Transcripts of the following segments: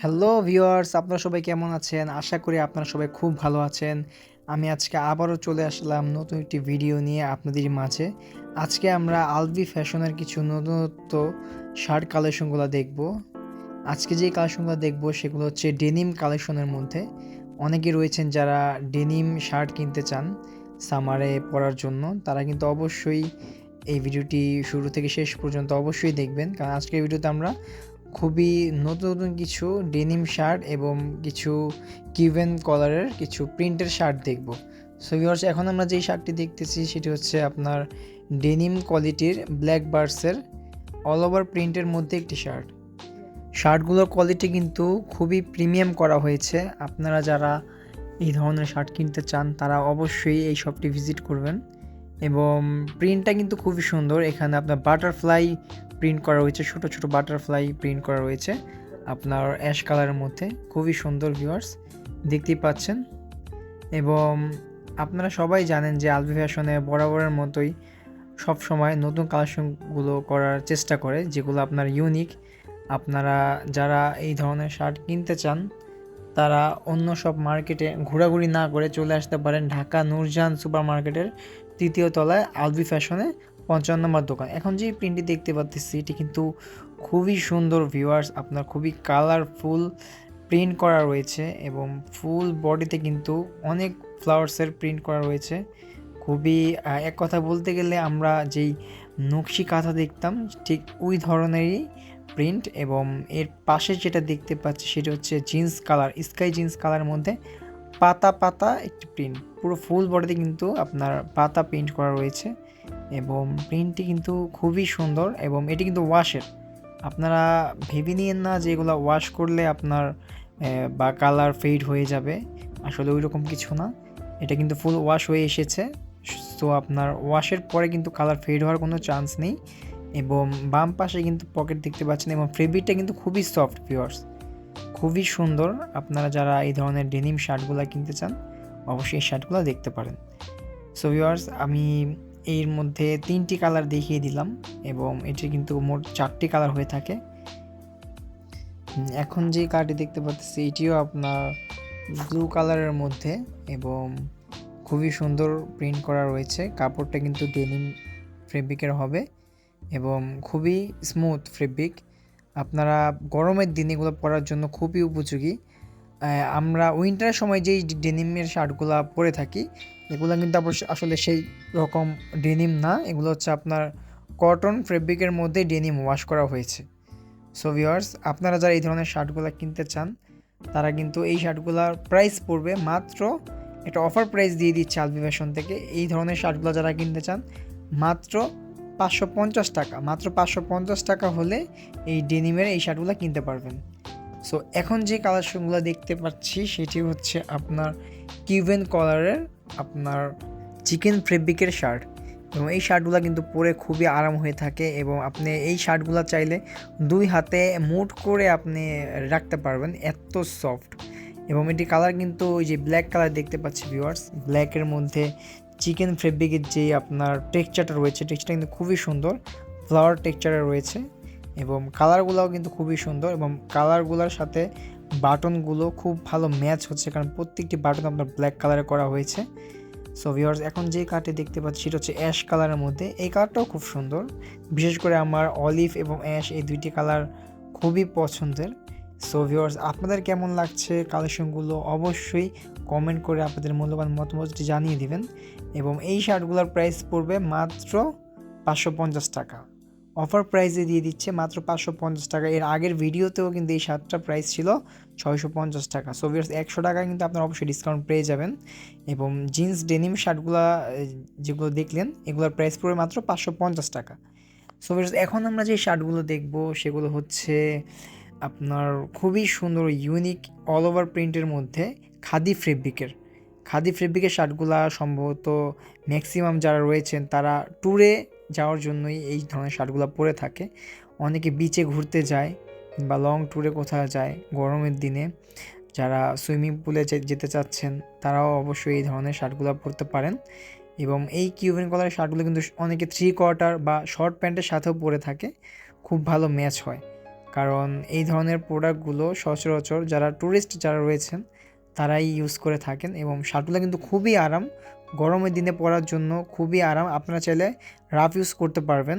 Hello viewers আপনারা সবাই কেমন আছেন? আশা করি আপনারা সবাই খুব ভালো আছেন। আমি আজকে আবারও চলে আসলাম নতুন একটি ভিডিও নিয়ে আপনাদের মাঝে। আজকে আমরা আলভি ফ্যাশনের কিছু নতুনত্ব শার্ট কালেকশনগুলো দেখব। আজকে যে কালেকশনগুলো দেখব সেগুলো হচ্ছে ডেনিম কালেকশনের মধ্যে। অনেকে রয়েছেন যারা ডেনিম শার্ট কিনতে চান সামারে পরার জন্য। তারা কিন্তু অবশ্যই এই ভিডিওটি শুরু থেকে শেষ পর্যন্ত অবশ্যই দেখবেন। কারণ আজকের ভিডিওতে আমরা খুবই নতুন নতুন কিছু ডেনিম শার্ট এবং কিছু কিউবেন কলারের কিছু প্রিন্টের শার্ট দেখব। সো ভিউয়ার্স এখন আমরা যেই শার্টটি দেখতেছি, সেটি হচ্ছে আপনার ডেনিম কোয়ালিটির ব্ল্যাক বার্সের অল ওভার প্রিন্টের মধ্যে একটি শার্ট শার্টগুলোর কোয়ালিটি কিন্তু খুবই প্রিমিয়াম করা হয়েছে। আপনারা যারা এই ধরনের শার্ট কিনতে চান, তারা অবশ্যই এই শপটি ভিজিট করবেন। এবং প্রিন্টটা কিন্তু খুবই সুন্দর। এখানে আপনার বাটারফ্লাই প্রিন্ট করা রয়েছে ছোট ছোট বাটারফ্লাই প্রিন্ট করা রয়েছে আপনার অ্যাশ কালারের মধ্যে। খুবই সুন্দর ভিউয়ার্স দেখতেই পাচ্ছেন। এবং আপনারা সবাই জানেন যে আলবি ফ্যাশনে বরাবরের মতোই সব সময় নতুন কালেকশনগুলো করার চেষ্টা করে, যেগুলো আপনার ইউনিক আপনারা যারা এই ধরনের শার্ট কিনতে চান, তারা অন্য সব মার্কেটে ঘোরাঘুরি না করে চলে আসতে পারেন। ঢাকা নূরজাহান সুপার মার্কেটের তৃতীয় তলায় আলবি ফ্যাশনে পঞ্চান্ন নম্বর দোকান। এখন যে প্রিন্টটি দেখতে পাচ্ছি এটি কিন্তু খুবই সুন্দর ভিউয়ার্স আপনার খুবই কালারফুল প্রিন্ট করা রয়েছে এবং ফুল বডিতে কিন্তু অনেক ফ্লাওয়ার্সের প্রিন্ট করা রয়েছে। খুবই এক কথা বলতে গেলে আমরা যেই নকশি কাঁথা দেখতাম, ঠিক ওই ধরনেরই প্রিন্ট এবং এর পাশে যেটা দেখতে পাচ্ছি সেটা হচ্ছে জিন্স কালার স্কাই জিন্স কালারের মধ্যে পাতা পাতা একটি প্রিন্ট পুরো ফুল বডিতে কিন্তু আপনার পাতা প্রিন্ট করা রয়েছে। এবং প্রিন্টটি কিন্তু খুবই সুন্দর এবং এটি কিন্তু ওয়াশের। আপনারা ভেবে নিয়েন না যে এগুলো ওয়াশ করলে আপনার বা কালার ফেড হয়ে যাবে। আসলে ওই রকম কিছু না। এটা কিন্তু ফুল ওয়াশ হয়ে এসেছে। তো আপনার ওয়াশের পরে কিন্তু কালার ফেড হওয়ার কোনো চান্স নেই এবং বাম পাশে কিন্তু পকেট দেখতে পাচ্ছেন এবং ফেব্রিকটা কিন্তু খুবই সফট ভিওয়ার্স খুবই সুন্দর। আপনারা যারা এই ধরনের ডেনিম শার্টগুলো কিনতে চান, অবশ্যই এই শার্টগুলো দেখতে পারেন। সো ভিওয়ার্স আমি এর মধ্যে তিনটি কালার দেখিয়ে দিলাম এবং এটি কিন্তু মোট চারটি কালার হয়ে থাকে। এখন যে কার্ডটি দেখতে পাচ্ছি, এটিও আপনার ব্লু কালারের মধ্যে এবং খুবই সুন্দর প্রিন্ট করা রয়েছে। কাপড়টা কিন্তু ডেনিম ফেব্রিকের হবে এবং খুবই স্মুথ ফেব্রিক আপনারা গরমের দিনে এগুলো পরার জন্য খুবই উপযোগী। আমরা উইন্টারের সময় যেই ডেনিমের শার্টগুলো পরে থাকি এগুলো কিন্তু আসলে সেই রকম ডেনিম না। এগুলো হচ্ছে আপনার কটন ফেব্রিকের মধ্যে ডেনিম ওয়াশ করা হয়েছে। সো ভিওয়ার্স আপনারা যারা এই ধরনের শার্টগুলো কিনতে চান, তারা কিন্তু এই শার্টগুলোর প্রাইস পড়বে মাত্র, একটা অফার প্রাইস দিয়ে দিচ্ছে আলবি থেকে। এই ধরনের শার্টগুলো যারা কিনতে চান, মাত্র পাঁচশো পঞ্চাশ টাকা। মাত্র পাঁচশো পঞ্চাশ টাকা হলে এই ডেনিমের এই শার্টগুলো কিনতে পারবেন। সো এখন যে কালেকশনগুলো দেখতে পাচ্ছি, সেটি হচ্ছে আপনার কিউবেন কলারের আপনার চিকেন ফেব্রিকের শার্ট। এবং এই শার্টগুলো কিন্তু পরে খুবই আরাম হয়ে থাকে এবং আপনি এই শার্টগুলো চাইলে দুই হাতে মুট করে আপনি রাখতে পারবেন, এত সফট। এবং এটি কালার কিন্তু ওই যে ব্ল্যাক কালার দেখতে পাচ্ছি ভিউয়ার্স। ব্ল্যাকের মধ্যে চিকেন ফেব্রিকের যে আপনার টেক্সচারটা রয়েছে, টেক্সচারটা কিন্তু খুবই সুন্দর, ফ্লাওয়ার টেক্সচারে রয়েছে। এবং কালারগুলোও কিন্তু খুবই সুন্দর এবং কালারগুলোর সাথে বাটনগুলো খুব ভালো ম্যাচ হচ্ছে কারণ প্রত্যেকটি বাটন আপনার ব্ল্যাক কালারে করা হয়েছে। সো ভিউয়ার্স এখন যে কার্ডটি দেখতে পাচ্ছি, সেটা হচ্ছে অ্যাশ কালারের মধ্যে। এই কালারটাও খুব সুন্দর। বিশেষ করে আমার অলিভ এবং অ্যাশ এই দুইটি কালার খুবই পছন্দের। সো ভিউয়ার্স আপনাদের কেমন লাগছে কালেকশনগুলো অবশ্যই কমেন্ট করে আপনাদের মূল্যবান মতামতটি জানিয়ে দিবেন। এবং এই শার্টগুলোর প্রাইস পড়বে মাত্র পাঁচশো পঞ্চাশ টাকা। অফার প্রাইসে দিয়ে দিচ্ছে মাত্র পাঁচশো পঞ্চাশ টাকা। এর আগের ভিডিওতেও কিন্তু এই শার্টটার প্রাইস ছিল ছয়শো পঞ্চাশ টাকা। সো ভিউয়ার্স একশো টাকা কিন্তু আপনারা অবশ্যই ডিসকাউন্ট পেয়ে যাবেন। এবং জিন্স ডেনিম শার্টগুলো যেগুলো দেখলেন, এগুলোর প্রাইস পড়বে মাত্র পাঁচশো পঞ্চাশ টাকা। সো ভিউয়ার্স এখন আমরা যে শার্টগুলো দেখব, সেগুলো হচ্ছে আপনার খুবই সুন্দর ইউনিক অল ওভার প্রিন্টের মধ্যে খাদি ফেব্রিকের খাদি ফেব্রিকের শার্টগুলো সম্ভবত ম্যাক্সিমাম যারা রয়েছেন, তারা ট্যুরে যাওয়ার জন্যই এই ধরনের শার্টগুলো পরে থাকে। অনেকে বিচে ঘুরতে যায় বা লং ট্যুরে কোথাও যায়, গরমের দিনে যারা সুইমিং পুলে যেতে চাচ্ছেন, তারাও অবশ্যই এই ধরনের শার্টগুলো পরতে পারেন। এবং এই কিউবেন কলারের শার্টগুলো কিন্তু অনেকে থ্রি কোয়ার্টার বা শর্ট প্যান্টের সাথেও পরে থাকে। খুব ভালো ম্যাচ হয়। কারণ এই ধরনের প্রোডাক্টগুলো সচরাচর যারা ট্যুরিস্ট যারা রয়েছেন তারাই ইউজ করে থাকেন এবং শার্টগুলো কিন্তু খুবই আরাম। গরমের দিনে পরার জন্য খুবই আরাম। আপনারা চাইলে রাফ ইউজ করতে পারবেন।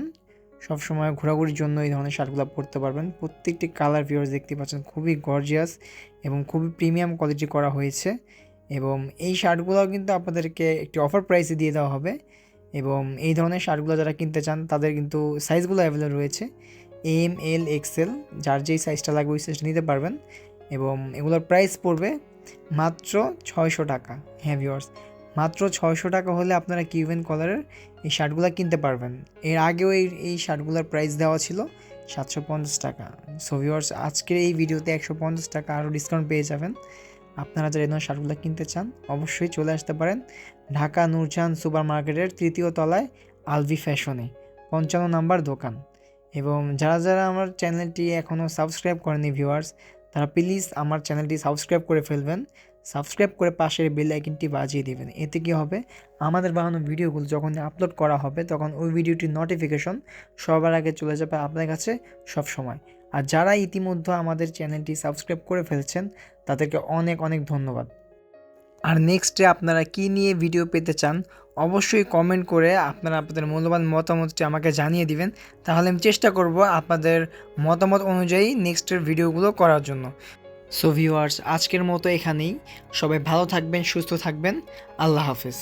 সবসময় ঘোরাঘুরির জন্য এই ধরনের শার্টগুলো পরতে পারবেন। প্রত্যেকটি কালার ভিউয়ার্স দেখতে পাচ্ছেন, খুবই গর্জিয়াস এবং খুবই প্রিমিয়াম কোয়ালিটি করা হয়েছে এবং এই শার্টগুলোও কিন্তু আপনাদেরকে একটি অফার প্রাইসে দিয়ে দেওয়া হবে এবং এই ধরনের শার্টগুলো যারা কিনতে চান, তাদের কিন্তু সাইজগুলো অ্যাভেলেবল রয়েছে। এম এল এক্সেল যার যেই সাইজটা লাগবে ওই সাইজটা নিতে পারবেন এবং এগুলোর প্রাইস পড়বে মাত্র ছয়শো টাকা। হ্যাঁ ভিওর্স মাত্র ছয়শো টাকা হলে আপনারা কিউবেন কলারের এই শার্টগুলো কিনতে পারবেন। এর আগেও এই এই শার্টগুলোর প্রাইস দেওয়া ছিল সাতশো পঞ্চাশ টাকা। সো ভিওর্স আজকের এই ভিডিওতে একশো পঞ্চাশ টাকা আরও ডিসকাউন্ট পেয়ে যাবেন। আপনারা যারা এই ধরনের শার্টগুলো কিনতে চান, অবশ্যই চলে আসতে পারেন ঢাকা নূরজাহান সুপার মার্কেটের তৃতীয় তলায় আলভি ফ্যাশনে পঞ্চান্ন নাম্বার দোকান। এবং যারা যারা আমার চ্যানেলটি এখনও সাবস্ক্রাইব করেনি ভিউয়ার্স তারা প্লিজ আমার চ্যানেলটি সাবস্ক্রাইব করে ফেলবেন। সাবস্ক্রাইব করে পাশের বেল আইকনটি বাজিয়ে দেবেন। এতে কী হবে? আমাদের বানানো ভিডিওগুলো যখন আপলোড করা হবে, তখন ওই ভিডিওটির নোটিফিকেশন সবার আগে চলে যাবে আপনার কাছে সব সময় আর যারা ইতিমধ্যে আমাদের চ্যানেলটি সাবস্ক্রাইব করে ফেলছেন, তাদেরকে অনেক অনেক ধন্যবাদ। আর নেক্সটে আপনারা কি নিয়ে ভিডিও পেতে চান, অবশ্যই কমেন্ট করে আপনারা আপনাদের মূল্যবান মতামতটি আমাকে জানিয়ে দিবেন। তাহলে আমি চেষ্টা করব আপনাদের মতামত অনুযায়ী নেক্সটের ভিডিওগুলো করার জন্য। সো ভিউয়ার্স আজকের মতো এখানেই। সবাই ভালো থাকবেন, সুস্থ থাকবেন। আল্লাহ হাফিজ।